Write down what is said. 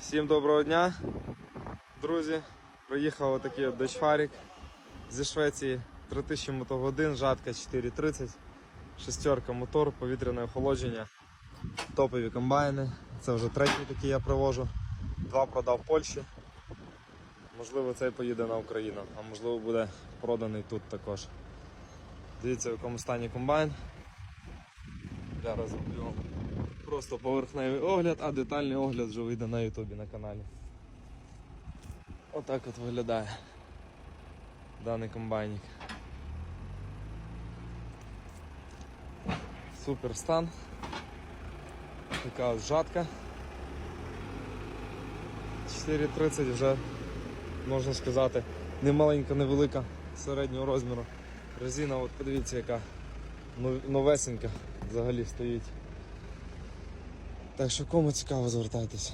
Всім доброго дня, друзі. Приїхав отакий дочфарік зі Швеції. 3000 мотогодин, жатка 430, шестерка мотор, повітряне охолодження, топові комбайни. Це вже третій такий я привожу. Два продав в Польщі. Можливо, цей поїде на Україну, а можливо буде проданий тут також. Дивіться, в якому стані комбайн. Зараз зроблю вам просто поверхневий огляд, а детальний огляд вже вийде на ютубі на каналі. Отак от виглядає даний комбайник. Супер стан. Така от жатка. 4.30 вже можна сказати не маленька, не велика, середнього розміру. Резина, от подивіться, яка новесенька взагалі стоїть. Так що кому цікаво, звертайтеся.